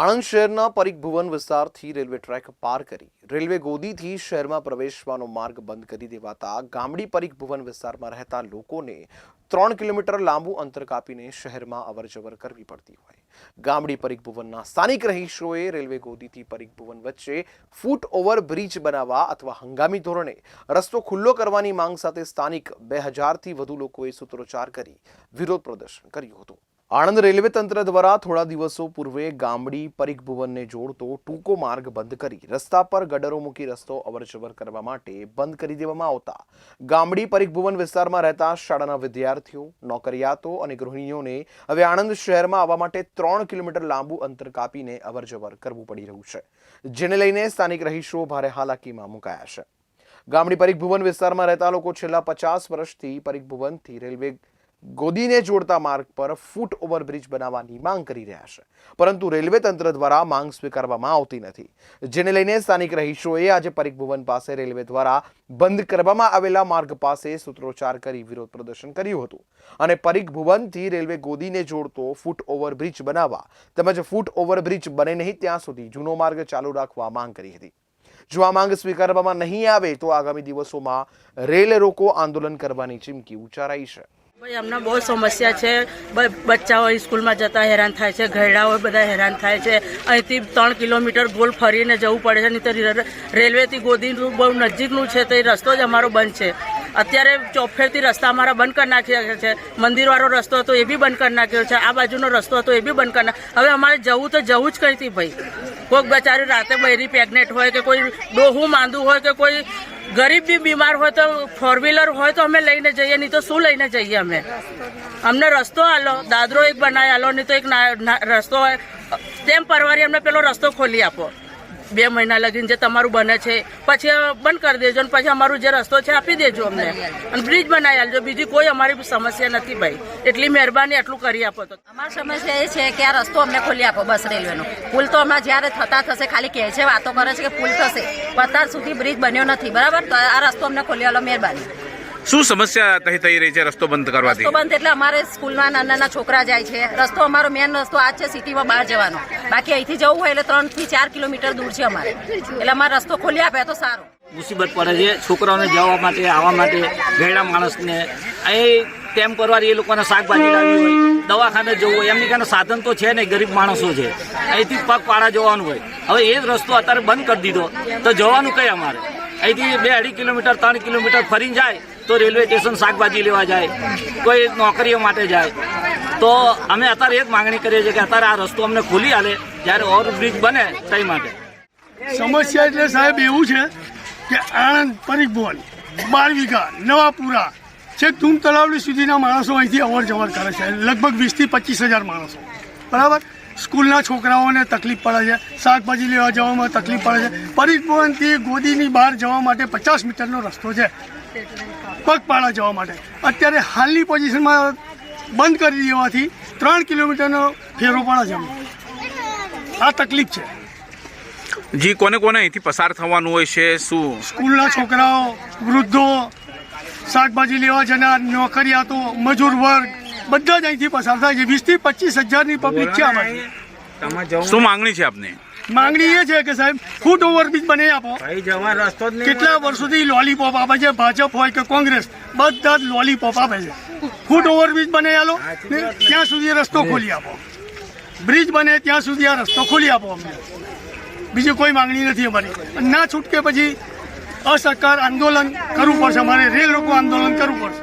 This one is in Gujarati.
આણંદ શહેરના પરીખ વિસ્તારથી રેલવે ટ્રેક પાર કરી. રેલવે ગોદીથી શહેરમાં પ્રવેશવાનો માર્ગ બંધ કરી દેવાતા ગામડી પરીખ વિસ્તારમાં રહેતા લોકોને ત્રણ કિલોમીટર લાંબુ અંતર કાપીને શહેરમાં અવરજવર કરવી પડતી હોય. ગામડી પરીખ ભુવનના સ્થાનિક રહીશોએ રેલવે ગોદીથી પરીખ વચ્ચે ફૂટ ઓવર બ્રિજ બનાવવા અથવા હંગામી ધોરણે રસ્તો ખુલ્લો કરવાની માંગ સાથે સ્થાનિક બે હજારથી વધુ લોકોએ સૂત્રોચ્ચાર કરી વિરોધ પ્રદર્શન કર્યું હતું. આણંદ રેલવે તંત્ર દ્વારા થોડા દિવસો પૂર્વે ગામડી પરીખ ભુવનને જોડતો ટૂંકો માર્ગ બંધ કરી રસ્તા પર ગડરો મૂકી રસ્તો અવરજવર કરવા માટે બંધ કરી દેવામાં આવતા. ગામડી પરીખ ભુવન વિસ્તારમાં રહેતા શાળાના વિદ્યાર્થીઓ, નોકરિયાતો અને ગૃહિણીઓને હવે આણંદ શહેરમાં આવવા માટે ત્રણ કિલોમીટર લાંબુ અંતર કાપીને અવરજવર કરવું પડી રહ્યું છે. જેને લઈને સ્થાનિક રહીશો ભારે હાલાકીમાં મુકાયા છે. ગામડી પરીખ ભુવન વિસ્તારમાં રહેતા લોકો છેલ્લા પચાસ વર્ષથી પરીખ ભુવનથી રેલવે ગોદીને જોડતા માર્ગ પર ફૂટ ઓવરબ્રિજ બનાવવાની માંગ કરી રહ્યા છે. પરંતુ રેલવે તંત્ર દ્વારા માંગ સ્વીકારવામાં આવતી નથી. જેને લઈને સ્થાનિક રહીશોએ આજે પરીખ ભુવન પાસે રેલવે દ્વારા બંધ કરવામાં આવેલા માર્ગ પાસે સૂત્રોચ્ચાર કરી વિરોધ પ્રદર્શન કર્યું હતું અને પરીખ ભુવનથી રેલવે ગોદીને જોડતો ફૂટ ઓવરબ્રિજ બનાવવા તેમજ ફૂટ ઓવરબ્રિજ બને નહીં ત્યાં સુધી જૂનો માર્ગ ચાલુ રાખવા માંગ કરી હતી. જો આ માંગ સ્વીકારવામાં નહીં આવે તો આગામી દિવસોમાં રેલ રોકો આંદોલન કરવાની ચીમકી ઉચ્ચારાઈ છે. ભાઈ, અમને બહુ સમસ્યા છે. બચ્ચાઓ સ્કૂલમાં જતા હેરાન થાય છે, ઘરડાઓ બધા હેરાન થાય છે. અહીંથી ત્રણ કિલોમીટર ગોલ ફરીને જવું પડે છે, નહીં તો રેલવેથી ગોદીનું બહુ નજીકનું છે, તો એ રસ્તો જ અમારો બંધ છે. અત્યારે ચોફેરથી રસ્તા અમારા બંધ કરી નાખ્યા છે. મંદિરવાળો રસ્તો હતો એ બી બંધ કરી નાખ્યો છે. આ બાજુનો રસ્તો હતો એ બી બંધ કરી નાખ્યો હવે અમારે જવું તો જવું જ કંઈથી, ભાઈ. કોઈક બચારી રાતે બૈરી પ્રેગ્નેન્ટ હોય કે કોઈ ડોહું માંદું હોય કે કોઈ ગરીબ બી બીમાર હોય તો ફોર વ્હીલર હોય તો અમે લઈને જઈએ, નહીં તો શું લઈને જઈએ અમે? અમને રસ્તો આલો, દાદરો એક બનાવી આલો, નહીં તો એક રસ્તો હોય તેમ પરવારી અમને પેલો રસ્તો ખોલી આપો. બે મહિના લગીને જે તમારું બને છે, પછી બંધ કરી દેજો અને પછી અમારું જે રસ્તો છે આપી દેજો અમને. અને બ્રિજ બનાવી આલજો. બીજી કોઈ અમારી સમસ્યા નથી ભાઈ. એટલી મહેરબાની એટલું કરી આપો તો. અમારી સમસ્યા એ છે કે આ રસ્તો અમને ખોલી આપો બસ રેલવેનો. પુલ તો હમણાં જ્યારે થતા થશે, ખાલી કહે છે વાતો કરે છે કે પુલ થશે. અત્યાર સુધી બ્રિજ બન્યો નથી. બરાબર? તો આ રસ્તો અમને ખોલી આલો, મહેરબાની. શું સમસ્યા થઈ થઈ રહી છે રસ્તો બંધ કરવાથી? રસ્તો બંધ એટલે અમારે સ્કૂલમાં નાના નાના છોકરા જાય છે. રસ્તો અમારો મેન રસ્તો આ છે સિટીમાં બહાર જવાનો. બાકી અહીંથી જવું હોય એટલે ત્રણથી ચાર કિલોમીટર દૂર છે અમારે. એટલે અમારે રસ્તો ખોલી આપે તો સારો. મુસીબત પડે છે. છોકરાઓને જવા માટે આવવા માટે ગયેલા માણસને. એ ટેમ્પરરી એ લોકોને શાકભાજી લાવવી હોય દવાખાને જવું હોય. એમની કારણે સાધન તો છે નહીં ગરીબ માણસો છે. અહીંથી પગ પાડા જવાનું હોય. હવે એ જ રસ્તો અત્યારે બંધ કરી દીધો. તો જવાનું કઈ અમારે? અહીંથી બે અઢી કિલોમીટર ત્રણ કિલોમીટર ફરીને જાય. તો રેલવે સ્ટેશન શાકભાજી લેવા જાય, કોઈ નોકરીઓ માટે જાય. તો અમે અત્યારે એ જ માંગણી કરીએ છીએ કે અત્યારે આ રસ્તો અમને ખોલી આલે જ્યારે ઓવરબ્રિજ બને તે માટે. સમસ્યા એટલે સાહેબ એવું છે કે આણંદ પરિભવન બાર વીઘા નવાપુરા છેક ધૂમ તલાવડી સુધીના માણસો અહીંથી અવર જવર કરે છે. લગભગ વીસથી પચીસ હજાર માણસો. બરાબર? સ્કૂલના છોકરાઓને તકલીફ પડે છે શાકભાજી લેવા જવામાં તકલીફ પડે છે. પરિભવનથી ગોદીની બહાર જવા માટે પચાસ મીટરનો રસ્તો છે પગપાળા જવા માટે. અત્યારે હાલની પોઝિશનમાં બંધ કરી દેવાથી ત્રણ કિલોમીટરનો ફેરો પડે છે આ તકલીફ છે. જી કોને કોને અહીંથી પસાર થવાનું હોય છે શું? સ્કૂલના છોકરાઓ વૃદ્ધો શાકભાજી લેવા જનાર નોકરિયાતો મજૂર વર્ગ બધા જ અહીંથી પસાર થાય છે. વીસથી પચીસ હજારની પબ્લિક છે અમારી શું માંગણી છે આપને? માંગણી એ છે કે સાહેબ ફૂટ ઓવરબ્રિજ બનાવી આપો. કેટલા વર્ષોથી લોલીપોપ આપે છે ભાજપ હોય કે કોંગ્રેસ બધા જ લોલીપોપ આપે છે. ફૂટ ઓવરબ્રિજ બનાવી આલો ત્યાં સુધી રસ્તો ખોલી આપો. બ્રિજ બને ત્યાં સુધી આ રસ્તો ખોલી આપો અમને. બીજી કોઈ માંગણી નથી અમારી. ના છૂટકે પછી અસહકાર આંદોલન કરવું પડશે. અમારે રેલ રોકો આંદોલન કરવું પડશે.